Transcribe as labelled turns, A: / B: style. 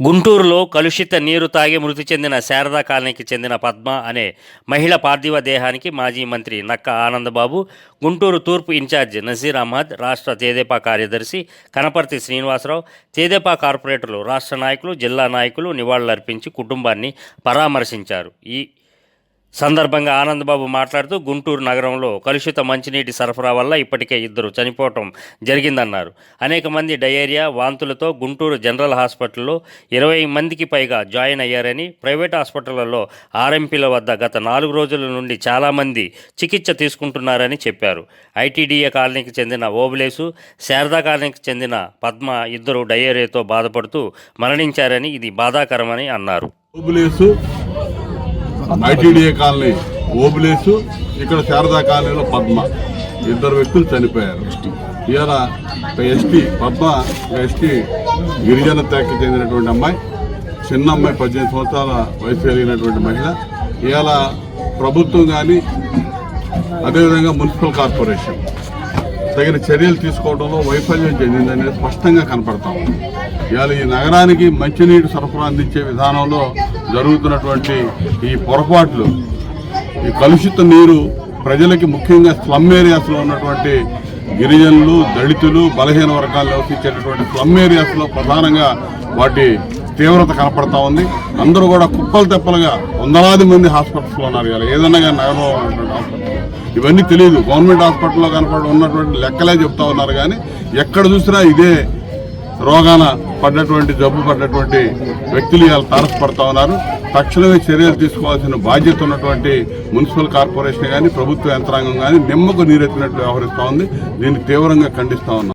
A: గుంటూరులో కలుషిత నీరు తాగి మృతి చెందిన శారదా కాలనీకి చెందిన పద్మ అనే మహిళ పార్థివ దేహానికి మాజీ మంత్రి నక్క ఆనందబాబు గుంటూరు తూర్పు ఇన్ఛార్జ్ నజీర్ అహ్మద్ రాష్ట్ర తేదేపా కార్యదర్శి కనపర్తి శ్రీనివాసరావు తేదేపా కార్పొరేటర్లు రాష్ట్ర నాయకులు జిల్లా నాయకులు నివాళులర్పించి కుటుంబాన్ని పరామర్శించారు. ఈ సందర్భంగా ఆనందబాబు మాట్లాడుతూ గుంటూరు నగరంలో కలుషిత మంచినీటి సరఫరా వల్ల ఇప్పటికే ఇద్దరు చనిపోవటం జరిగిందన్నారు. అనేక మంది డయేరియా వాంతులతో గుంటూరు జనరల్ హాస్పిటల్లో ఇరవై మందికి పైగా జాయిన్ అయ్యారని ప్రైవేట్ హాస్పిటళ్ళలో ఆర్ఎంపీల వద్ద గత నాలుగు రోజుల నుండి చాలామంది చికిత్స తీసుకుంటున్నారని చెప్పారు. ఐటీడీఏ కాలనీకి చెందిన ఓబులేసు శారదా కాలనీకి చెందిన పద్మ ఇద్దరు డయేరియాతో బాధపడుతూ మరణించారని ఇది బాధాకరమని అన్నారు.
B: ఓబులేసు ఐటీడీఏ కాలనీ ఓబులేసు ఇక్కడ శారదా కాలనీలో పద్మ. ఇద్దరు వ్యక్తులు చనిపోయారు. ఇవాళ ఎస్టీ పద్మ ఎస్టీ గిరిజన తెగకి చెందినటువంటి అమ్మాయి. చిన్న అమ్మాయి పద్దెనిమిది సంవత్సరాల వయసు కలిగినటువంటి మహిళ. ఇవాళ ప్రభుత్వం కానీ అదేవిధంగా మున్సిపల్ కార్పొరేషన్. తగిన చర్యలు తీసుకోవడంలో వైఫల్యం చెందిందనేది స్పష్టంగా కనపడతాం ఇవాళ ఈ నగరానికి మంచినీటి సరఫరా అందించే విధానంలో జరుగుతున్నటువంటి ఈ పొరపాట్లు ఈ కలుషిత నీరు ప్రజలకి ముఖ్యంగా స్లమ్ ఏరియాస్లో ఉన్నటువంటి గిరిజనులు దళితులు బలహీన వర్గాలు నివసించేటటువంటి స్లమ్ ఏరియాస్లో ప్రధానంగా వాటి తీవ్రత కనపడతా ఉంది. అందరూ కూడా కుప్పలు తెప్పలుగా వందలాది మంది హాస్పిటల్స్లో ఉన్నారు ఇవాళ. ఏదన్నా కానీ నగరంలో ఉన్నటువంటి హాస్పిటల్ ఇవన్నీ తెలియదు. గవర్నమెంట్ హాస్పిటల్లో కనపడి ఉన్నటువంటి లెక్కలే చెప్తా ఉన్నారు కానీ ఎక్కడ చూసినా ఇదే రోగాన పడ్డటువంటి జబ్బు పడ్డటువంటి వ్యక్తులు ఇవాళ తారసపడతా ఉన్నారు. తక్షణమే చర్యలు తీసుకోవాల్సిన బాధ్యత ఉన్నటువంటి మున్సిపల్ కార్పొరేషన్ కానీ ప్రభుత్వ యంత్రాంగం కానీ నిమ్మకు నీరెత్తినట్లు వ్యవహరిస్తూ ఉంది. దీన్ని తీవ్రంగా ఖండిస్తా ఉన్నాం.